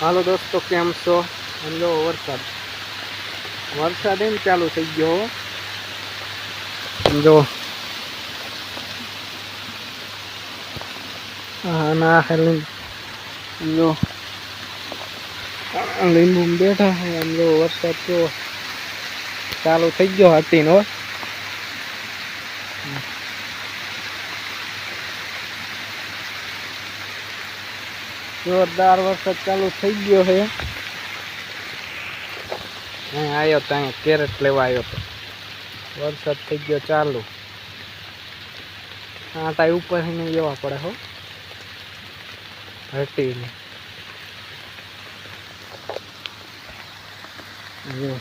હાલો દોસ્તો કેમ છો? સમજો વરસાદ. વરસાદ એમ ચાલુ થઈ ગયો હા. ના હેલી આ લીંબુ. બેઠા છે સમજો વરસાદ તો ચાલુ થઈ ગયો હતી નો જોરદાર વરસાદ ચાલુ થઈ ગયો છે. અહીં આવ્યો તો અહીંયા કેરેટ લેવા આવ્યો તો. વરસાદ થઈ ગયો ચાલુ. આટા ઉપર નહીં લેવા પડે હો. હટીને. જો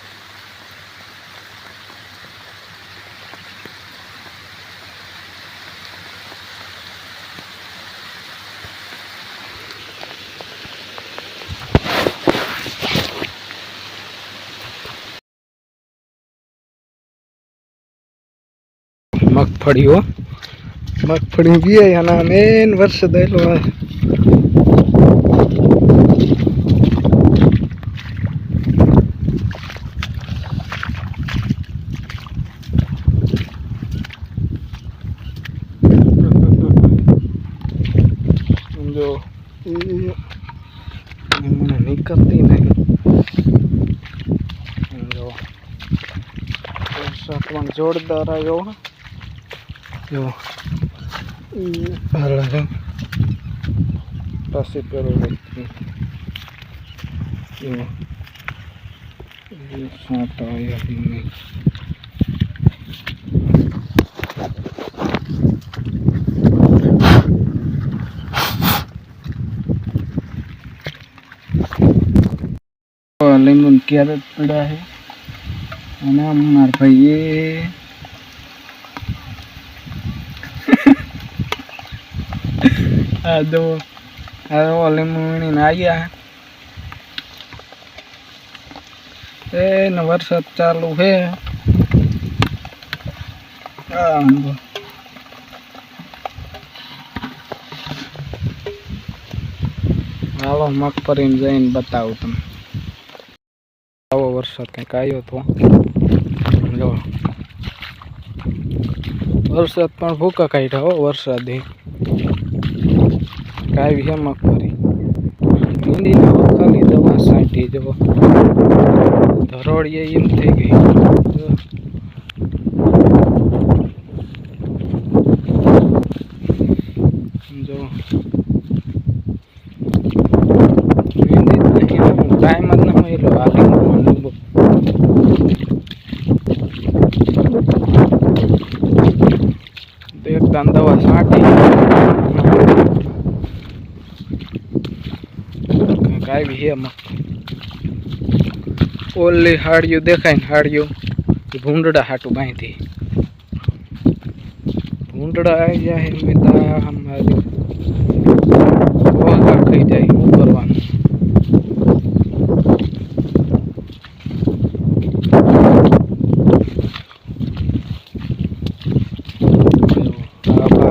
મગફળી હો મગફળી બી એના મેન વરસાદ આવેલો જો મને નીકળતી નહીં. જો પણ જોરદાર આવ્યો. જો હાલે છે પાસે પેલો વ્યક્તિ જો આવ્યા બી નહીં લીંબુ કેરેટ પડ્યા છે અને મારા ભાઈએ આ Aduh, આ ini વીણીને આવ્યા nomor છે આ આંબો. હાલો મગફળીને જઈને બતાવું તમને. આવો વરસાદ કંઈક આવ્યો તો. વરસાદ પણ ભૂકા કાઢ્યા હો વરસાદે. કાવી છે મગફળી હિન્દીને વખાલી દવા છાંટી જવો ધરોળીએ એમ થઈ ગઈ જો. જો હિન્દી ટાઈમ જ ન મળ્યો હાલી લીંબુ તો એકદમ દવા છાંટી કંઈક આવી એમાં. ઓલી હાડિયું દેખાય ને હાડિયું ભૂંડડા હાટું બાંધી. ભૂંડડા આવી જાય મેં તા થઈ જાય શું કરવાનું.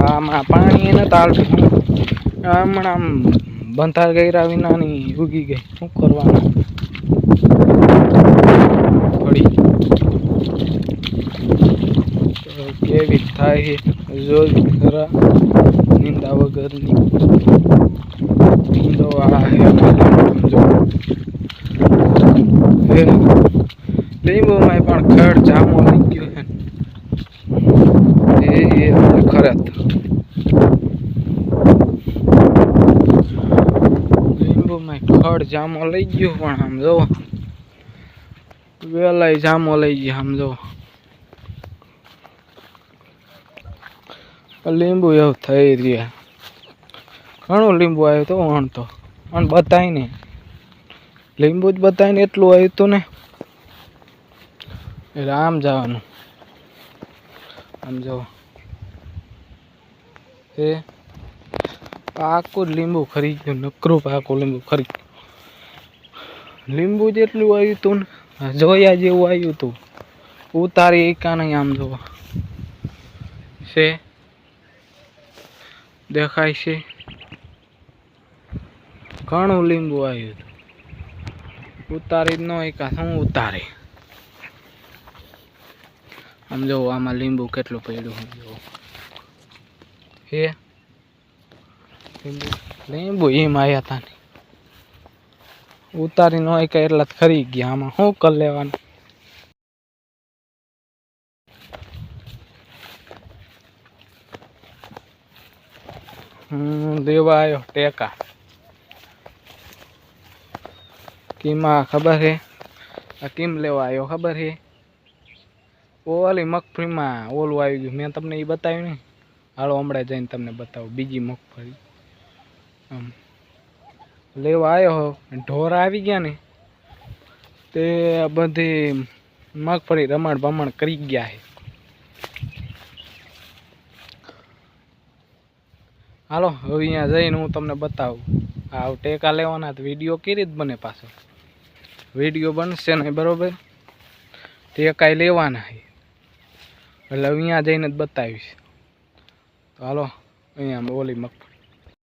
આમાં પાણી એને તાળતું હમણાં બંધાર ગયરા વિનાની ઉગી ગઈ. શું કરવાનું? પડી કેવી થાય? જો ખરા નિંદા વગરની. લીંબુમાં પણ ખડ જામો લઈ ગયો છે એ એ આપણે ખરેત લીંબુમાં ખડ જામો લઈ ગયો પણ આમ જો, વેલાય જામો લઈ ગયો આમ જો. લીંબુ એવું થઈ રહ્યા. ઘણું લીંબુ આવ્યું તો વણ તો. અને બતાય ને લીંબુ જ બતાય ને એટલું આવ્યું હતું ને. એટલે આમ જવાનું. આમ જો. એ પાકું લીંબુ ખરી ગયો, નકરું પાકું લીંબુ ખરી. લીંબુ જેટલું આવ્યું હતું ને જોયા જેવું આવ્યું હતું ઉતારી એકા નહીં આમ જોવા. છે? દેખાય છે? ઘણું લીંબુ આવ્યું હતું ઉતારી ન હોય શું ઉતારે. આમ જોવો, આમાં લીંબુ કેટલું પડ્યું જોવો. હે? લીંબુ એમ આવ્યા હતા ને. ઉતારી ન હોય કે એટલા ખરી ગયા આમાં. શું કરી લેવાનું? હમ, દેવા આવ્યો ટેકા. કીમાં ખબર હે? આ કેમ લેવા આવ્યો ખબર હે? ઓલી મગફળીમાં ઓલું આવી ગયું. મેં તમને એ બતાવ્યું ને? હાલો હમણાં જઈને તમને બતાવું. બીજી મગફળી. આમ. લેવા આવ્યો હો. ઢોર આવી ગયા ને, તે બધી મગફળી રમણ ભમણ કરી ગયા છે. હાલો, હવે અહીંયા જઈને હું તમને બતાવું. આ ટેકા લેવાના તો વીડિયો કેવી જ બને પાછો. વીડિયો બનશે ને બરોબર? ટેકા લેવાના એટલે અહીંયા જઈને જ બતાવીશ. તો હાલો, અહીંયા ઓલી મગફળી